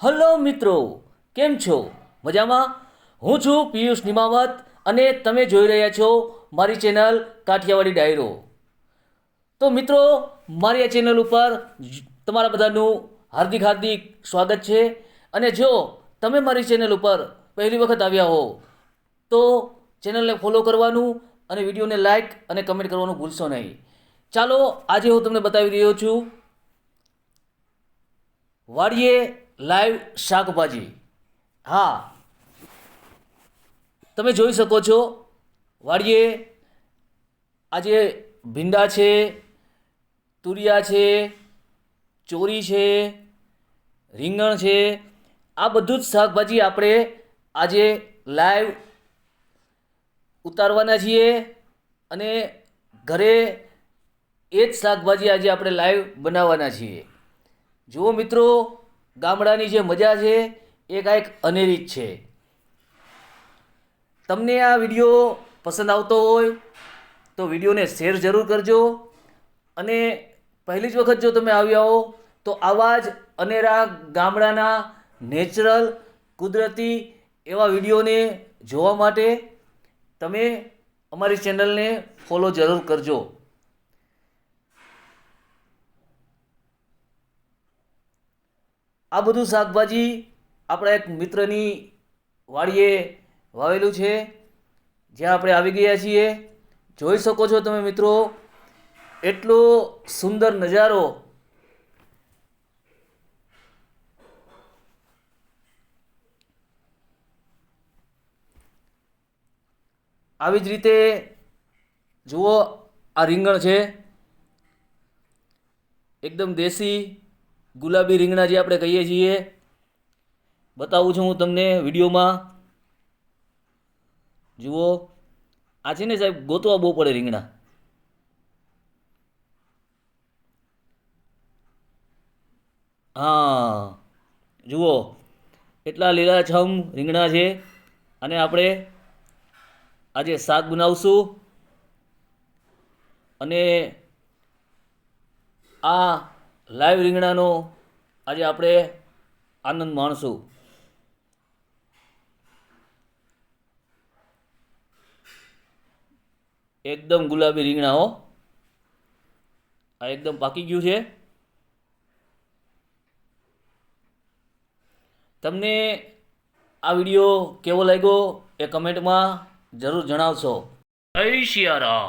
Hello મિત્રો, કેમ છો? મજામાં? હું છું પિયુષ નિમાવત અને તમે જોઈ રહ્યા છો મારી ચેનલ કાઠિયાવાડી ડાયરો. તો મિત્રો, મારી આ ચેનલ ઉપર તમારા બધાનું હાર્દિક હાર્દિક સ્વાગત છે. અને જો તમે મારી ચેનલ ઉપર પહેલી વખત આવ્યા હો, તો ચેનલને ફોલો કરવાનું અને વિડીયોને લાઇક અને કમેન્ટ કરવાનું ભૂલશો નહીં. ચાલો, આજે હું તમને બતાવી રહ્યો છું. વાડીએ લાઈવ શાકભાજી. હા. તમે જોઈ શકો છો, વાડીએ આજે ભીંડા છે, તુરિયા છે, ચોરી છે, રીંગણ છે, આ બધું જ શાકભાજી આપણે આજે લાઈવ ઉતારવાના છીએ અને ઘરે એ જ શાકભાજી આજે આપણે લાઈવ બનાવવાના છીએ. જુઓ મિત્રો ગામડાની જે મજા છે એ કાંઈક અનેરી જ છે. તમને આ વીડિયો પસંદ આવતો હોય તો વિડીયોને શેર જરૂર કરજો અને પહેલી જ વખત જો તમે આવ્યા હો તો આવા જ અનેરા ગામડાના નેચરલ, કુદરતી એવા વિડીયોને જોવા માટે તમે અમારી ચેનલને ફોલો જરૂર કરજો. આ બધું શાકભાજી આપણા એક મિત્રની વાડીએ વાવેલું છે. જ્યાં આપણે આવી ગયા છીએ. જોઈ શકો છો તમે મિત્રો, એટલો સુંદર નજારો આવી જ રીતે જુઓ આ રીંગણ છે. એકદમ દેશી ગુલાબી રીંગણા જે આપણે કહીએ છીએ, બતાવું છું હું તમને વિડીયોમાં. જુઓ, આ છે ને સાહેબ, ગોતવા બહુ પડે રીંગણા. હા, જુઓ એટલા લીલાછમ રીંગણા છે. અને આપણે આજે શાક બનાવશું. અને આ લાઈવ રીંગણાનો આજે આપણે આનંદ માણશું. એકદમ ગુલાબી રીંગણા હો. આ એકદમ પાકી ગયું છે. તમને આ વીડિયો કેવો લાગ્યો એ કમેન્ટમાં જરૂર જણાવશો. જય શિયારામ